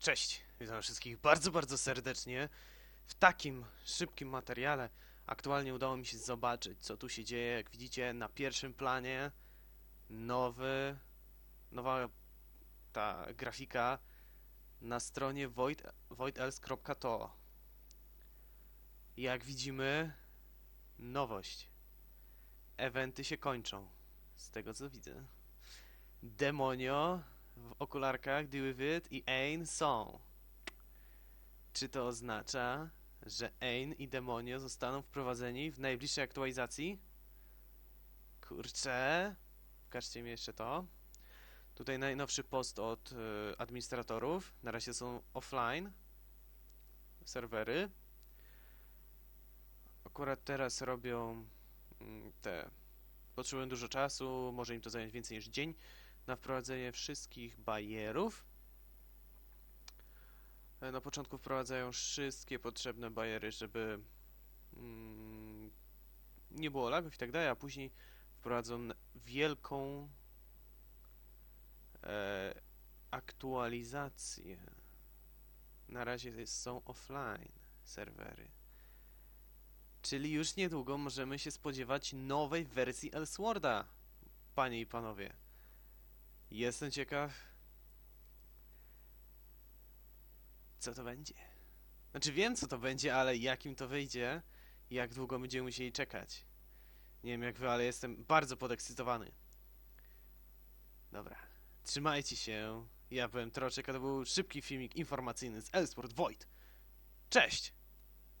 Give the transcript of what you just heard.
Cześć, witam wszystkich bardzo, bardzo serdecznie. W takim szybkim materiale aktualnie udało mi się zobaczyć, co tu się dzieje. Jak widzicie, na pierwszym planie nowy, nowa ta grafika na stronie void, voidels.to. Jak widzimy, nowość. Eventy się kończą, z tego co widzę. Demonio w okularkach Deal i Ain są. Czy to oznacza, że Ain i Demonio zostaną wprowadzeni w najbliższej aktualizacji? Kurczę. Pokażcie mi jeszcze to. Tutaj najnowszy post od y, administratorów. Na razie są offline serwery. Akurat teraz robią mm, te. Potrzebują dużo czasu, może im to zająć więcej niż dzień na wprowadzenie wszystkich barierów. E, Na początku wprowadzają wszystkie potrzebne bariery, żeby mm, nie było lagów i tak dalej, a później wprowadzą wielką e, aktualizację. Na razie jest, są offline serwery. Czyli już niedługo możemy się spodziewać nowej wersji Elsworda, panie i panowie. Jestem ciekaw, co to będzie. Znaczy wiem, co to będzie, ale jakim to wyjdzie i jak długo będziemy musieli czekać. Nie wiem jak wy, ale jestem bardzo podekscytowany. Dobra, trzymajcie się. Ja byłem Troczek, a to był szybki filmik informacyjny z Elsport Void. Cześć!